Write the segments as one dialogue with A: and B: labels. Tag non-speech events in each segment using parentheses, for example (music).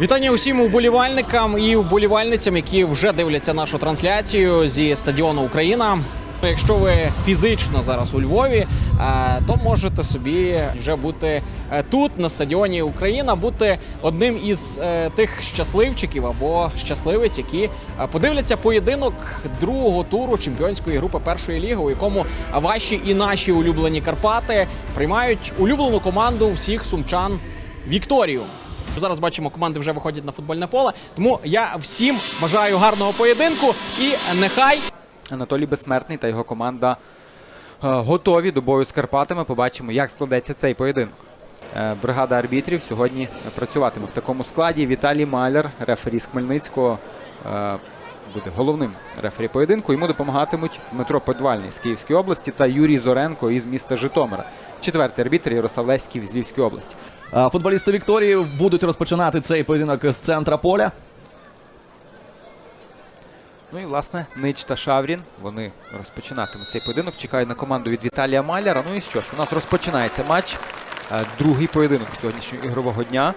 A: Вітання усім уболівальникам і вболівальницям, які вже дивляться нашу трансляцію зі стадіону Україна. Якщо ви фізично зараз у Львові, е, то можете собі вже бути е, тут, на стадіоні Україна, бути одним із е, тих щасливчиків або щасливиць, які подивляться поєдинок другого туру чемпіонської групи першої ліги, у якому ваші і наші улюблені Карпати приймають улюблену команду всіх сумчан Вікторію. Зараз бачимо, команди вже виходять на футбольне поле. Тому я всім бажаю гарного поєдинку і нехай
B: Анатолій Безсмертний та його команда е, готові до бою з Карпатами. Побачимо, як складеться цей поєдинок. Е, Бригада арбітрів сьогодні працюватиме в такому складі. Віталій Маляр, рефері з Хмельницького, е, буде головним рефері поєдинку. Йому допомагатимуть Дмитро Подвальний з Київської області та Юрій Зоренко із міста Житомира. Четвертий арбітр Ярослав Леськів з Львівської області.
C: Футболісти Вікторії будуть розпочинати цей поєдинок з центра поля.
B: Ну і власне Нич та Шаврін. Вони розпочинатимуть цей поєдинок. Чекають на команду від Віталія Маляра. Ну і що ж, у нас розпочинається матч. Е, Другий поєдинок сьогоднішнього ігрового дня.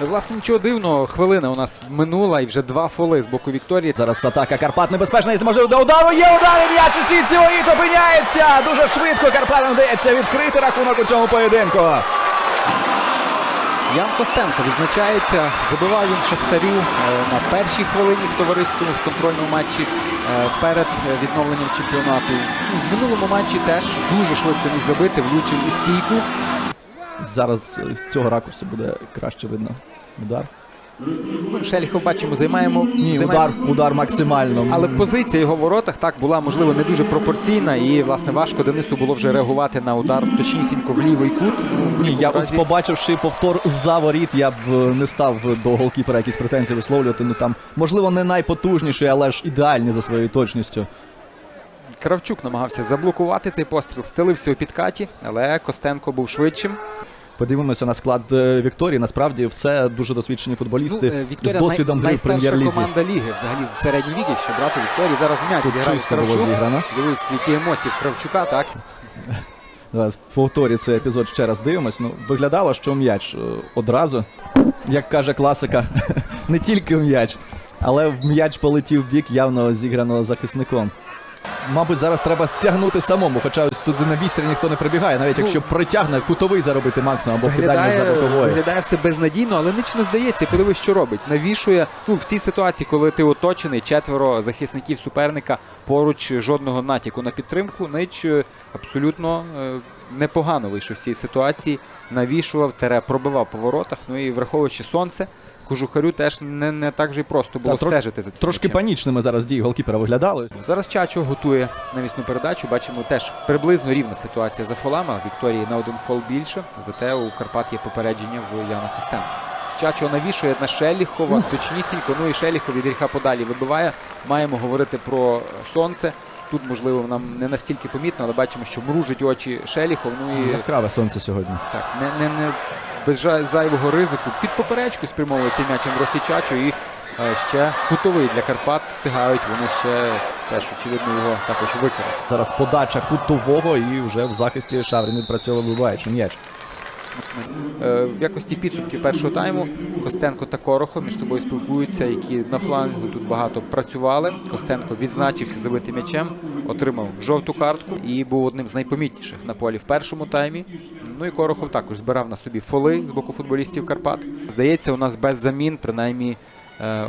B: Е, Власне, нічого дивного, хвилина у нас минула і вже два фоли з боку Вікторії.
C: Зараз атака Карпат небезпечна і можливо до удару. Є удар м'яч у сітці Оїд опиняється. Дуже швидко Карпатам вдається відкрити рахунок у цьому поєдинку.
B: Ян Костенко відзначається. Забивав він Шахтарю е, на першій хвилині в товариському в контрольному матчі е, перед е, відновленням чемпіонату. Ну, В минулому матчі теж дуже швидко міг забити, влучив у стійку.
C: Зараз е, з цього ракурсу буде краще видно. Удар.
B: Ну, Шеліхов бачимо, займаємо.
C: Ні,
B: займає-
C: удар, удар максимально.
B: Але позиція його в воротах так була можливо не дуже пропорційна, і власне важко Денису було вже реагувати на удар точнісінько в лівий кут.
C: Ні, я от побачивши повтор за воріт, я б е, не став до голкіпера якісь претензії висловлювати. Ну там, можливо, не найпотужніший, але ж ідеальний за своєю точністю.
B: Кравчук намагався заблокувати цей постріл, стелився у підкаті, але Костенко був швидшим.
C: Подивимося на склад е, Вікторії. Насправді все дуже досвідчені футболісти
B: е,
C: з
B: Вікторія
C: досвідом
B: най-
C: гри в прем'єр-лізі.
B: команда ліги, взагалі з середніх віків, що брати Вікторії. Зараз м'яч
C: було
B: Кравчук. Дивись, які емоції в Кравчука, так? (laughs)
C: Зараз повторі цей епізод ще раз дивимось. Ну, виглядало, що м'яч е, одразу, як каже класика, (laughs) не тільки м'яч, але в м'яч полетів в бік явно зіграно захисником. Мабуть, зараз треба стягнути самому, хоча ось туди на вістрі ніхто не прибігає, навіть
B: Ну,
C: якщо притягне кутовий заробити максимум або кидання
B: Виглядає,
C: за бокової.
B: виглядає все безнадійно, але ніч не здається. Подивись, що робить. Навішує ну в цій ситуації, коли ти оточений, четверо захисників суперника поруч жодного натяку на підтримку. Нич е, абсолютно е, непогано вийшов з цієї ситуації. Навішував, тере пробивав по воротах. Ну і враховуючи сонце, кожухарю теж не, не так же й просто було
C: Та,
B: стежити за цим.
C: Трошки
B: м'ячем.
C: панічними зараз дії голкіпера виглядали.
B: Зараз Чачо готує навісну передачу. Бачимо теж приблизно рівна ситуація за фолами. Вікторії на один фол більше. Зате у Карпат є попередження в Яна Костенка. Чачо навішує на Шеліхова, точнісінько. Ну і Шеліхов від подалі вибиває. Маємо говорити про сонце. Тут, можливо, нам не настільки помітно, але бачимо, що мружить очі Шеліхов. Ну і
C: Яскраве сонце сьогодні.
B: так, не, не, не без зайвого ризику. Під поперечку спрямовує цей м'яч Андросі Чачо і е, ще кутовий для Карпат встигають. Вони ще теж очевидно його також викрили.
C: Зараз подача кутового і вже в захисті Шаврін відпрацьовує вибиваючи м'яч.
B: Е, В якості підсумків першого тайму Костенко та Корохов між собою спілкуються, які на флангу тут багато працювали. Костенко відзначився забитим м'ячем, отримав жовту картку і був одним з найпомітніших на полі в першому таймі. Ну і Корохов також збирав на собі фоли з боку футболістів Карпат. Здається, у нас без замін, принаймні. е,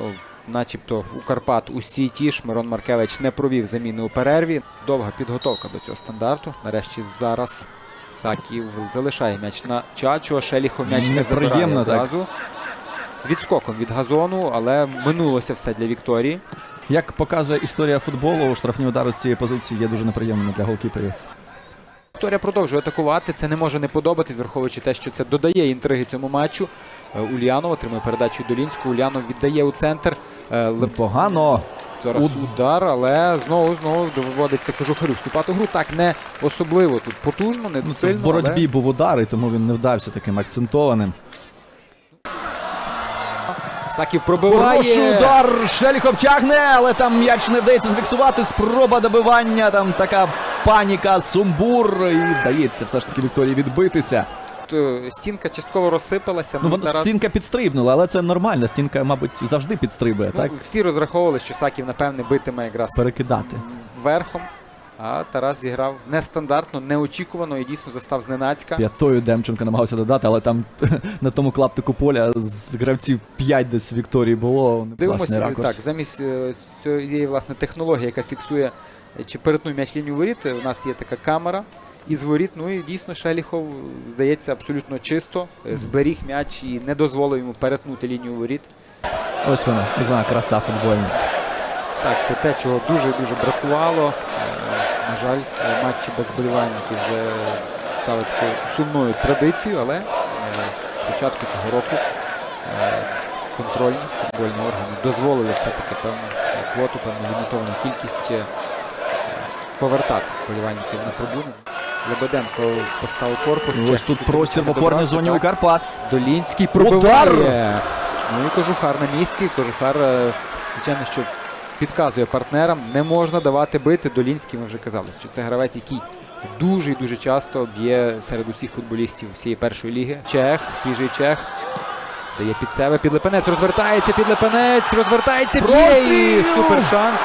B: Начебто у Карпат усі ті ж Мирон Маркевич не провів заміни у перерві. Довга підготовка до цього стандарту. Нарешті зараз Саків залишає м'яч на Чачо. Шеліхов м'яч не забирає одразу. З відскоком від газону, але минулося все для Вікторії.
C: Як показує історія футболу, штрафні удари з цієї позиції є дуже неприємними для голкіперів.
B: Вікторія продовжує атакувати. Це не може не подобатись, враховуючи те, що це додає інтриги цьому матчу. Е, Ульянов отримує передачу Долінську. Ульянов віддає у центр. Е,
C: Непогано.
B: Зараз
C: Уд-
B: удар, але знову знову доводиться кожухарю вступати в гру. Так не особливо тут потужно, не
C: Ну, це
B: сильно.
C: в боротьбі
B: але
C: був удар, і тому він не вдався таким акцентованим.
B: Саків пробиває.
C: Хороший удар! Шеліхов тягне, але там м'яч не вдається зфіксувати. Спроба добивання, там така паніка, сумбур. І вдається все ж таки Вікторії відбитися.
B: Е, стінка частково розсипалася.
C: Ну, воно
B: Тарас-
C: стінка підстрибнула, але це нормально. Стінка, мабуть, завжди підстрибує,
B: Ну,
C: так?
B: Всі розраховували, що Саків, напевне, битиме якраз
C: Перекидати.
B: верхом. А Тарас зіграв нестандартно, неочікувано і дійсно застав зненацька.
C: П'ятою Демченко намагався додати, але там (laughs) на тому клаптику поля з гравців 5 десь Вікторії було.
B: Дивимося,
C: ракурс.
B: так, замість е, цієї власне технології, яка фіксує е, чи перетнув м'яч лінію воріт, е, у нас є така камера із воріт. Ну і дійсно Шеліхов, здається, абсолютно чисто зберіг м'яч і не дозволив йому перетнути лінію воріт.
C: Ось вона, ось вона краса футбольна.
B: Так, це те, чого дуже-дуже бракувало. Е, На жаль, е, матчі без болівальників вже стали такою сумною традицією, але е, з початку цього року е, контрольні футбольні органи дозволили все-таки певну е, квоту, певну лімітовану кількість е, повертати болівальників на трибуни. Лебеденко поставив корпус.
C: Ось тут простір в опорній зоні у. Карпат.
B: Долінський пробиває. Ну і Кожухар на місці. Кожухар, е, звичайно, що підказує партнерам. Не можна давати бити. Долінський, ми вже казали, що це гравець, який дуже і дуже часто б'є серед усіх футболістів всієї першої ліги. Чех, свіжий чех. Дає під себе підлепенець, розвертається підлепенець, розвертається б'є і супер шанс.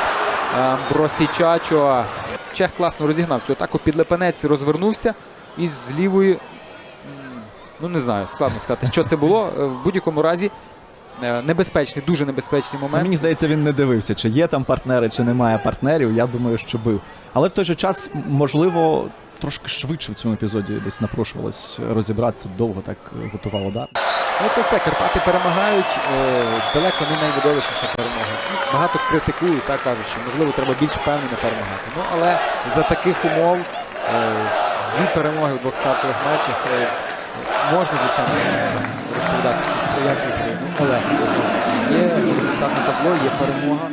B: Амбросій Чачо. Чех класно розігнав цю атаку. Підлепенець розвернувся і з лівої. Ну не знаю, складно сказати, що це було. Е, В будь-якому разі небезпечний, дуже небезпечний
C: Ну,
B: момент.
C: Мені здається, він не дивився, чи є там партнери, чи немає партнерів. Я думаю, що бив. Але в той же час, можливо, трошки швидше в цьому епізоді десь напрошувалось розібратися, довго так е, готував удар.
B: Ну це все. Карпати перемагають. Е, далеко не найвидовищніша перемога. Багато критикують, так кажуть, що можливо треба більш впевнено перемагати. Ну але за таких умов е, дві перемоги у двох стартових матчах. Е, можна, звичайно, розповідати що про якість але є результатне табло, є перемога.